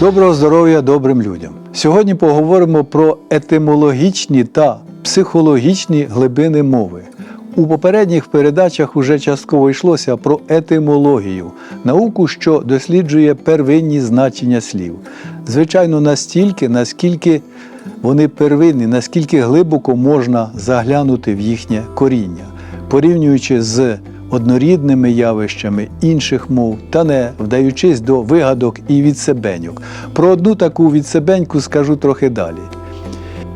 Доброго здоров'я добрим людям! Сьогодні поговоримо про етимологічні та психологічні глибини мови. У попередніх передачах уже частково йшлося про етимологію, науку, що досліджує первинні значення слів. Звичайно, настільки, наскільки вони первинні, наскільки глибоко можна заглянути в їхнє коріння, порівнюючи з однорідними явищами інших мов та не вдаючись до вигадок і відсебеньок. Про одну таку відсебеньку скажу трохи далі.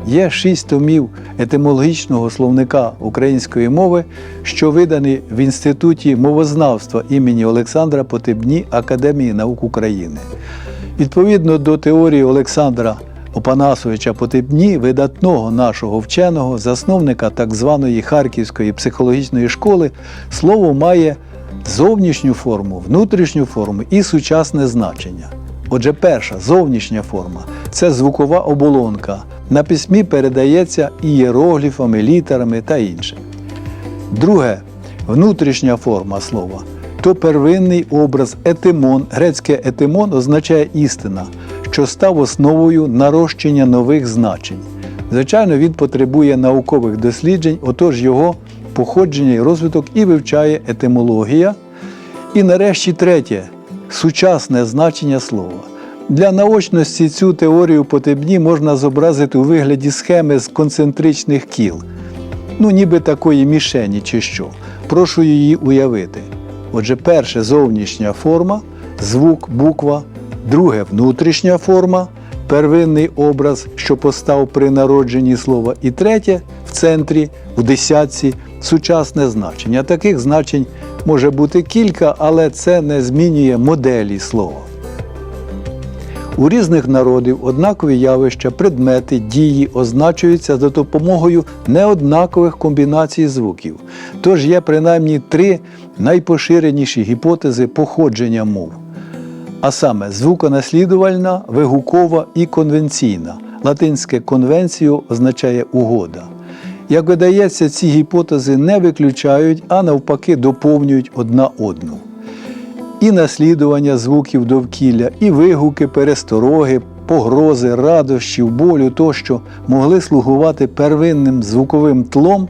Є шість томів етимологічного словника української мови, що видані в Інституті мовознавства імені Олександра Потебні Академії наук України. Відповідно до теорії Олександра Опанасовича Потебні, видатного нашого вченого, засновника так званої Харківської психологічної школи, слово має зовнішню форму, внутрішню форму і сучасне значення. Отже, перша зовнішня форма це звукова оболонка. На письмі передається ієрогліфами, літерами та інше. Друге внутрішня форма слова то первинний образ етимон. Грецьке етимон означає істина, що став основою нарощення нових значень. Звичайно, він потребує наукових досліджень, отож його походження і розвиток і вивчає етимологія. І нарешті третє сучасне значення слова. Для наочності цю теорію потебні можна зобразити у вигляді схеми з концентричних кіл, ну ніби такої мішені чи що. Прошу її уявити. Отже, перше зовнішня форма, звук, буква, друге внутрішня форма, первинний образ, що постав при народженні слова, і третє в центрі, в десятці, сучасне значення. Таких значень може бути кілька, але це не змінює моделі слова. У різних народів однакові явища, предмети, дії означуються за допомогою неоднакових комбінацій звуків. Тож є принаймні три найпоширеніші гіпотези походження мов. А саме звуконаслідувальна, вигукова і конвенційна. Латинське конвенцію означає угода. Як видається, ці гіпотези не виключають, а навпаки доповнюють одна одну і наслідування звуків довкілля, і вигуки, перестороги, погрози, радощів, болю тощо могли слугувати первинним звуковим тлом,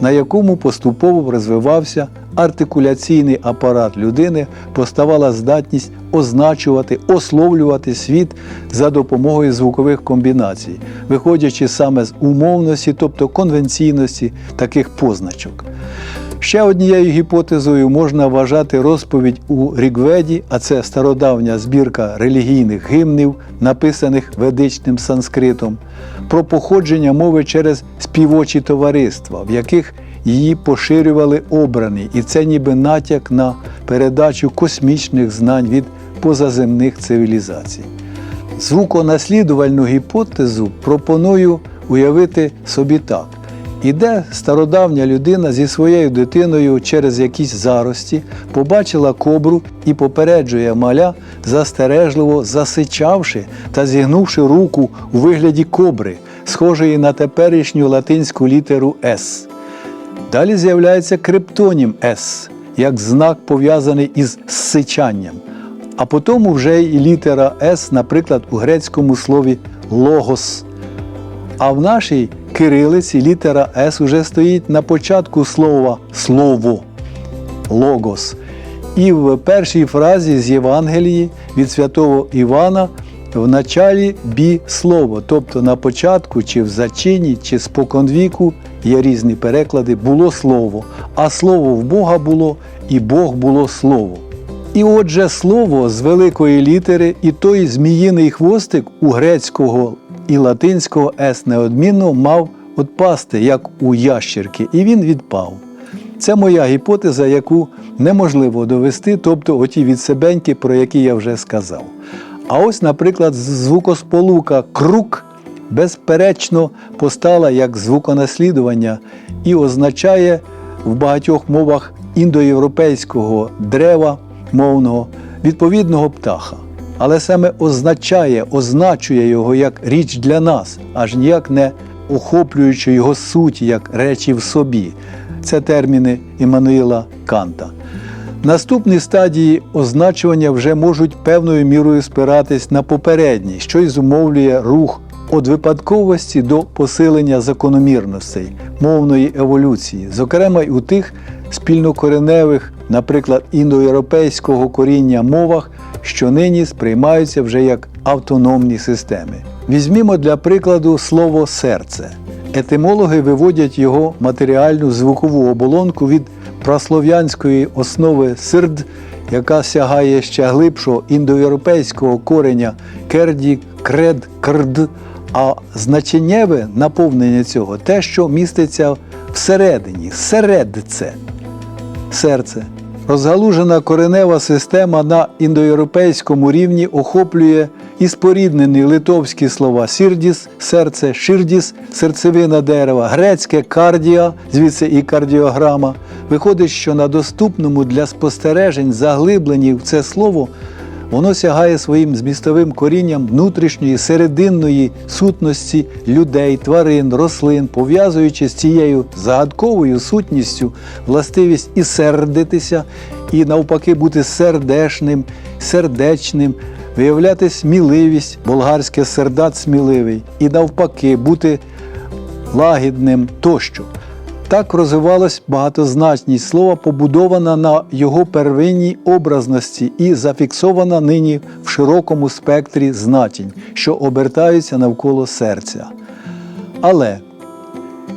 на якому поступово розвивався артикуляційний апарат людини, поставала здатність означувати, ословлювати світ за допомогою звукових комбінацій, виходячи саме з умовності, тобто конвенційності таких позначок. Ще однією гіпотезою можна вважати розповідь у Рігведі, а це стародавня збірка релігійних гімнів, написаних ведичним санскритом, про походження мови через співочі товариства, в яких її поширювали обрані, і це ніби натяк на передачу космічних знань від позаземних цивілізацій. Звуконаслідувальну гіпотезу пропоную уявити собі так. Іде стародавня людина зі своєю дитиною через якісь зарості, побачила кобру і попереджує маля, застережливо засичавши та зігнувши руку у вигляді кобри, схожої на теперішню латинську літеру С. Далі з'являється криптонім С, як знак пов'язаний із сичанням. А потім вже і літера С, наприклад, у грецькому слові логос. А в нашій кирилиці літера С уже стоїть на початку слова слово логос. І в першій фразі з Євангелії від святого Івана в началі бі слово, тобто на початку, чи в зачині, чи споконвіку, є різні переклади, було слово, а слово в Бога було, і Бог було слово. І отже, слово з великої літери, і той зміїний хвостик у грецького і латинського С неодмінно мав отпасти, як у ящерки, і він відпав. Це моя гіпотеза, яку неможливо довести, тобто оті відсебеньки, про які я вже сказав. А ось, наприклад, звукосполука крук безперечно постала як звуконаслідування і означає в багатьох мовах індоєвропейського дерева мовного відповідного птаха. Але саме означає, означує його як річ для нас, аж ніяк не охоплюючи його суть як речі в собі. Це терміни Іммануїла Канта. Наступні стадії означування вже можуть певною мірою спиратись на попередні, що й зумовлює рух від випадковості до посилення закономірностей мовної еволюції, зокрема й у тих спільнокореневих, наприклад, індоєвропейського коріння мовах, що нині сприймаються вже як автономні системи. Візьмімо для прикладу слово серце. Етимологи виводять його матеріальну звукову оболонку від праслов'янської основи сирд, яка сягає ще глибшого індоєвропейського кореня керді, кред, крд, а значеннєве наповнення цього те, що міститься всередині, середце серце. Розгалужена коренева система на індоєвропейському рівні охоплює і споріднені литовські слова сірдіс, серце, ширдіс, серцевина дерева, грецьке кардіа, звідси і кардіограма. Виходить, що на доступному для спостережень заглибленні в це слово воно сягає своїм змістовим корінням внутрішньої серединної сутності людей, тварин, рослин, пов'язуючи з цією загадковою сутністю властивість і сердитися, і навпаки бути сердешним, сердечним, виявляти сміливість, болгарське сердат сміливий, і навпаки бути лагідним тощо. Так розвивалась багатозначність слова, побудована на його первинній образності і зафіксована нині в широкому спектрі значень, що обертаються навколо серця. Але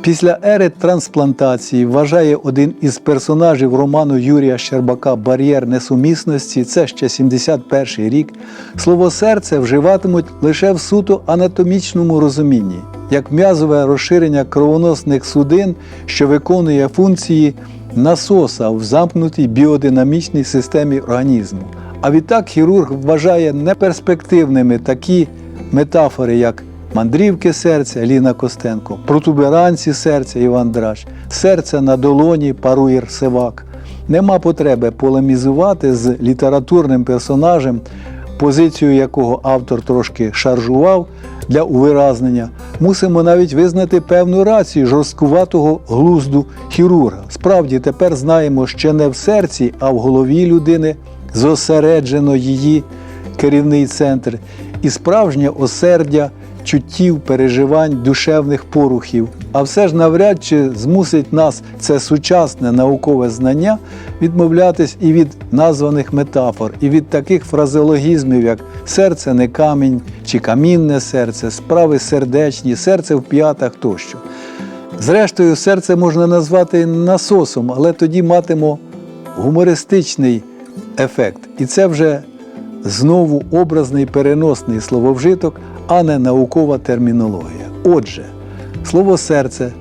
після ери трансплантації вважає один із персонажів роману Юрія Щербака Бар'єр несумісності, це ще 71 рік, слово серце вживатимуть лише в суто анатомічному розумінні, як м'язове розширення кровоносних судин, що виконує функції насоса в замкнутій біодинамічній системі організму. А відтак хірург вважає неперспективними такі метафори, як мандрівки серця Ліна Костенко, протуберанці серця Іван Драч, серце на долоні Паруїр Севак. Нема потреби полемізувати з літературним персонажем, позицію якого автор трошки шаржував для увиразнення. Мусимо навіть визнати певну рацію жорсткуватого глузду хірурга. Справді тепер знаємо, що не в серці, а в голові людини зосереджено її керівний центр і справжнє осердя чуттів, переживань, душевних порухів. А все ж навряд чи змусить нас це сучасне наукове знання відмовлятись і від названих метафор, і від таких фразеологізмів, як серце не камінь чи камінне серце, справи сердечні, серце в п'ятах тощо. Зрештою, серце можна назвати насосом, але тоді матимо гумористичний ефект. І це вже знову образний переносний слововжиток, а не наукова термінологія. Отже, слово серце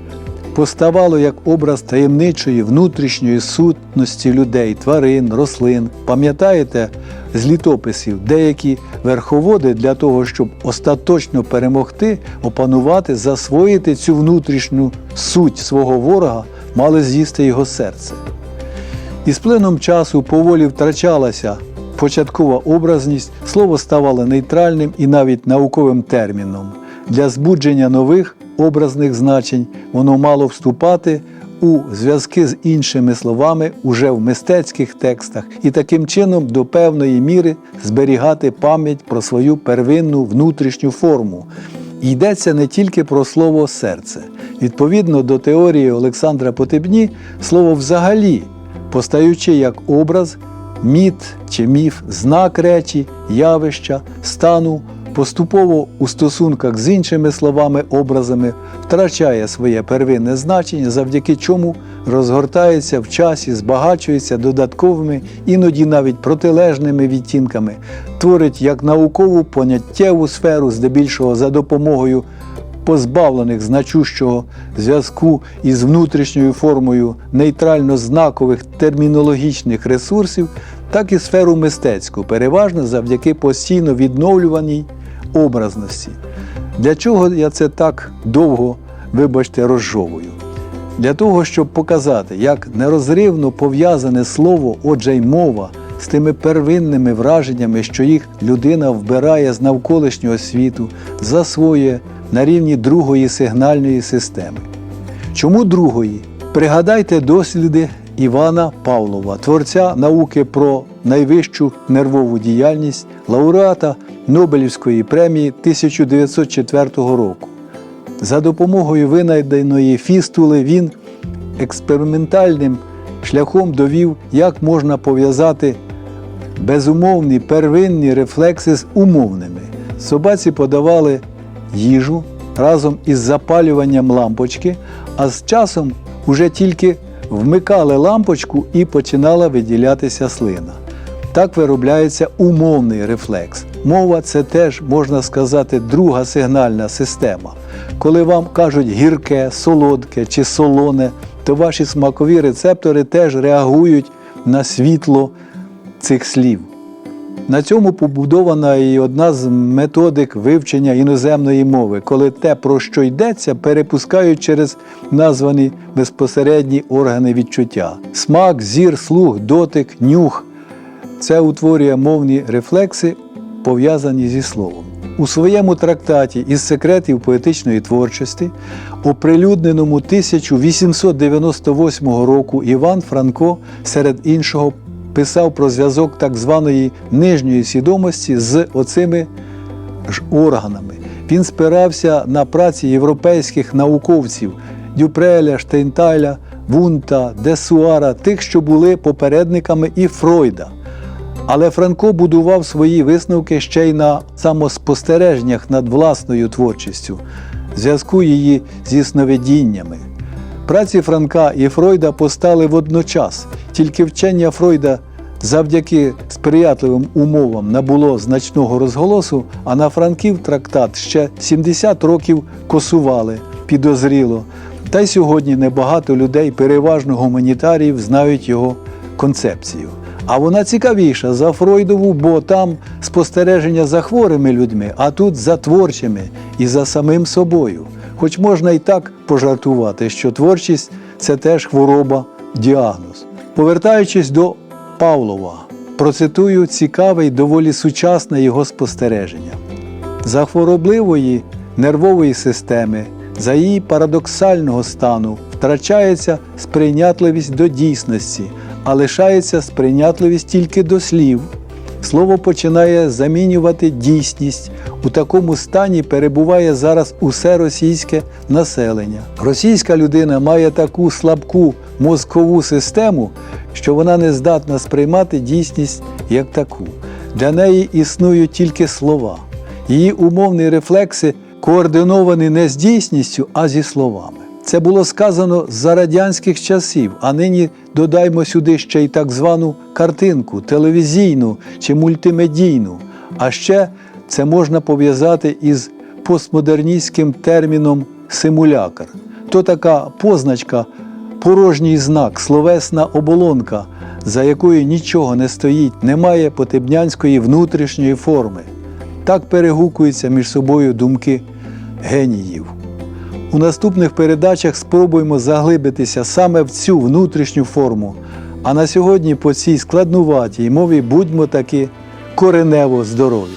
поставало як образ таємничої внутрішньої сутності людей, тварин, рослин. Пам'ятаєте з літописів, деякі верховоди для того, щоб остаточно перемогти, опанувати, засвоїти цю внутрішню суть свого ворога, мали з'їсти його серце. І з плином часу поволі втрачалася початкова образність, слово ставало нейтральним і навіть науковим терміном. Для збудження нових образних значень воно мало вступати у зв'язки з іншими словами уже в мистецьких текстах і таким чином до певної міри зберігати пам'ять про свою первинну внутрішню форму. Йдеться не тільки про слово серце. Відповідно до теорії Олександра Потебні, слово взагалі, постаючи як образ, міт чи міф, знак речі, явища, стану, поступово у стосунках з іншими словами, образами втрачає своє первинне значення, завдяки чому розгортається в часі, збагачується додатковими, іноді навіть протилежними відтінками, творить як наукову поняттєву сферу, здебільшого за допомогою позбавлених значущого зв'язку із внутрішньою формою нейтрально-знакових термінологічних ресурсів, так і сферу мистецьку, переважно завдяки постійно відновлюваній образності. Для чого я це так довго, вибачте, розжовую? Для того, щоб показати, як нерозривно пов'язане слово, отже й мова, з тими первинними враженнями, що їх людина вбирає з навколишнього світу, засвоює на рівні другої сигнальної системи. Чому другої? Пригадайте досліди Івана Павлова, творця науки про найвищу нервову діяльність, лауреата Нобелівської премії 1904 року. За допомогою винайденої фістули він експериментальним шляхом довів, як можна пов'язати безумовні первинні рефлекси з умовними. Собаці подавали їжу разом із запалюванням лампочки, а з часом уже тільки вмикали лампочку і починала виділятися слина. Так виробляється умовний рефлекс. Мова це теж, можна сказати, друга сигнальна система. Коли вам кажуть гірке, солодке чи солоне, то ваші смакові рецептори теж реагують на світло цих слів. На цьому побудована і одна з методик вивчення іноземної мови, коли те, про що йдеться, перепускають через названі безпосередні органи відчуття: смак, зір, слух, дотик, нюх. Це утворює мовні рефлекси, пов'язані зі словом. У своєму трактаті із секретів поетичної творчості, оприлюдненому 1898 року, Іван Франко, серед іншого, писав про зв'язок так званої нижньої свідомості з оцими ж органами. Він спирався на праці європейських науковців Дюпреля, Штейнтайля, Вунта, Десуара, тих, що були попередниками і Фройда. Але Франко будував свої висновки ще й на самоспостереженнях над власною творчістю, зв'язку її зі сновидіннями. Праці Франка і Фройда постали водночас, тільки вчення Фройда завдяки сприятливим умовам набуло значного розголосу, а на Франків трактат ще 70 років косували підозріло. Та й сьогодні небагато людей, переважно гуманітаріїв, знають його концепцію. А вона цікавіша за Фройдову, бо там спостереження за хворими людьми, а тут за творчими і за самим собою. Хоч можна і так пожартувати, що творчість це теж хвороба, діагноз. Повертаючись до Павлова, процитую цікаве й доволі сучасне його спостереження. За хворобливої нервової системи, за її парадоксального стану втрачається сприйнятливість до дійсності, а лишається сприйнятливість тільки до слів. Слово починає замінювати дійсність. У такому стані перебуває зараз усе російське населення. Російська людина має таку слабку мозкову систему, що вона не здатна сприймати дійсність як таку. Для неї існують тільки слова. Її умовні рефлекси координовані не з дійсністю, а зі словами. Це було сказано за радянських часів, а нині додаймо сюди ще й так звану картинку, телевізійну чи мультимедійну. А ще це можна пов'язати із постмодерністським терміном симулякр. То така позначка, порожній знак, словесна оболонка, за якою нічого не стоїть, немає потебнянської внутрішньої форми. Так перегукуються між собою думки геніїв. У наступних передачах спробуємо заглибитися саме в цю внутрішню форму. А на сьогодні по цій складнуватій мові будьмо таки коренево здорові.